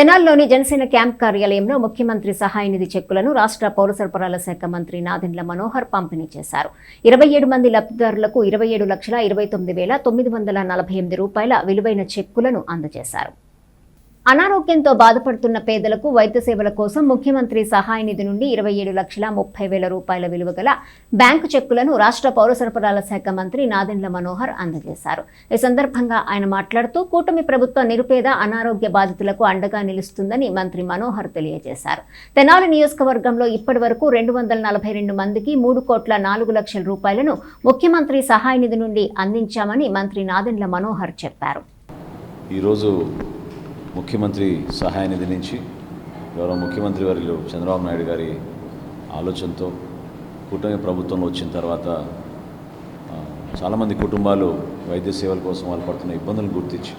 తెనాల్లోని Janasena camp కార్యాలయంలో ముఖ్యమంత్రి సహాయ నిధి చెక్కులను రాష్ట్ర పౌర సరఫరాల శాఖ మంత్రి నాదెండ్ల మనోహర్ పంపిణీ చేశారు. ఇరవై ఏడు మంది లబ్ధిదారులకు ఇరవై ఏడు లక్షల ఇరవై తొమ్మిది వేల తొమ్మిది వందల నలభై ఎనిమిది రూపాయల విలువైన చెక్కులను అందజేశారు. అనారోగ్యంతో బాధపడుతున్న పేదలకు వైద్య సేవల కోసం ముఖ్యమంత్రి సహాయ నిధి నుండి ఇరవై ఏడు లక్షల ముప్పై వేల రూపాయల విలువ గల బ్యాంకు చెక్కులను రాష్ట్ర పౌర సరఫరాల శాఖ మంత్రి నాదెండ్ల మనోహర్ అందజేశారు. ఈ సందర్భంగా ఆయన మాట్లాడుతూ కూటమి ప్రభుత్వం నిరుపేద అనారోగ్య బాధితులకు అండగా నిలుస్తుందని మంత్రి మనోహర్ తెలియజేశారు. తెనాలి నియోజకవర్గంలో ఇప్పటి వరకు రెండు వందల నలభై రెండు మందికి మూడు కోట్ల నాలుగు లక్షల రూపాయలను ముఖ్యమంత్రి సహాయ నిధి నుండి అందించామని మంత్రి నాదెండ్ల మనోహర్ చెప్పారు. ఈరోజు ముఖ్యమంత్రి సహాయ నిధి నుంచి గౌరవ ముఖ్యమంత్రి వర్యులు చంద్రబాబు నాయుడు గారి ఆలోచనతో కూటమి ప్రభుత్వంలో వచ్చిన తర్వాత చాలామంది కుటుంబాలు వైద్య సేవల కోసం వాళ్ళు పడుతున్న ఇబ్బందులను గుర్తించి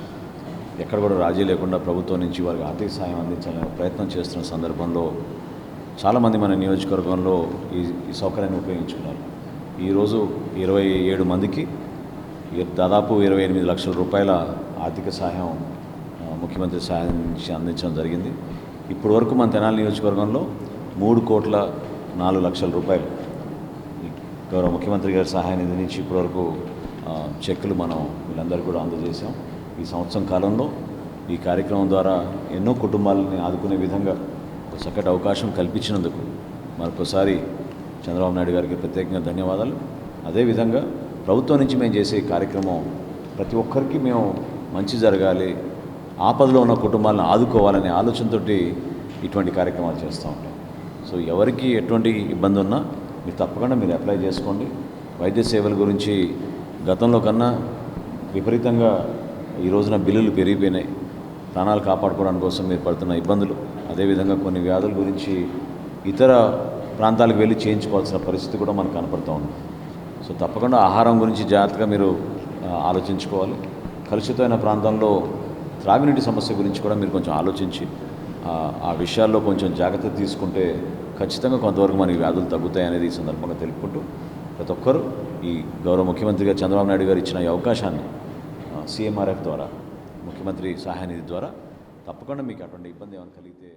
ఎక్కడ కూడా రాజీ లేకుండా ప్రభుత్వం నుంచి వారికి ఆర్థిక సహాయం అందించాలనే ప్రయత్నం చేస్తున్న సందర్భంలో చాలామంది మన నియోజకవర్గంలో ఈ ఈ సౌకర్యాన్ని ఉపయోగించుకున్నారు. ఈరోజు ఇరవై ఏడు మందికి దాదాపు ఇరవై ఎనిమిది లక్షల రూపాయల ఆర్థిక సహాయం ముఖ్యమంత్రి సహాయం నుంచి అందించడం జరిగింది. ఇప్పటి వరకు మన తెనాలి నియోజకవర్గంలో మూడు కోట్ల నాలుగు లక్షల రూపాయలు గౌరవ ముఖ్యమంత్రి గారి సహాయ నిధి నుంచి ఇప్పటివరకు చెక్కులు మనం వీళ్ళందరికీ కూడా అందజేశాం. ఈ సంవత్సరం కాలంలో ఈ కార్యక్రమం ద్వారా ఎన్నో కుటుంబాలని ఆదుకునే విధంగా ఒక చక్కటి అవకాశం కల్పించినందుకు మరొకసారి చంద్రబాబు నాయుడు గారికి ప్రత్యేకంగా ధన్యవాదాలు. అదేవిధంగా ప్రభుత్వం నుంచి మేము చేసే కార్యక్రమం ప్రతి ఒక్కరికి మేము మంచి జరగాలి ఆపదలో ఉన్న కుటుంబాలను ఆదుకోవాలనే ఆలోచనతోటి ఇటువంటి కార్యక్రమాలు చేస్తూ ఉంటాం. సో ఎవరికి ఎటువంటి ఇబ్బంది ఉన్నా మీరు తప్పకుండా మీరు అప్లై చేసుకోండి. వైద్య సేవల గురించి గతంలో కన్నా విపరీతంగా ఈ రోజున బిల్లులు పెరిగిపోయినాయి. ప్రాణాలు కాపాడుకోవడం కోసం మీరు పడుతున్న ఇబ్బందులు అదేవిధంగా కొన్ని వ్యాధుల గురించి ఇతర ప్రాంతాలకు వెళ్ళి చేయించుకోవాల్సిన పరిస్థితి కూడా మనకు కనపడుతూ ఉంది. సో తప్పకుండా ఆహారం గురించి జాగ్రత్తగా మీరు ఆలోచించుకోవాలి. కలుషితమైన ప్రాంతంలో త్రాగునీటి సమస్య గురించి కూడా మీరు కొంచెం ఆలోచించి ఆ, విషయాల్లో కొంచెం జాగ్రత్త తీసుకుంటే ఖచ్చితంగా కొంతవరకు మనకి వ్యాధులు తగ్గుతాయి అనేది ఈ సందర్భంగా తెలుపుకుంటూ ప్రతి ఒక్కరూ ఈ గౌరవ ముఖ్యమంత్రి గారు చంద్రబాబు నాయుడు గారు ఇచ్చిన ఈ అవకాశాన్ని సీఎంఆర్ఎఫ్ ద్వారా ముఖ్యమంత్రి సహాయ నిధి ద్వారా తప్పకుండా మీకు అటువంటి ఇబ్బంది ఏమైనా కలిగితే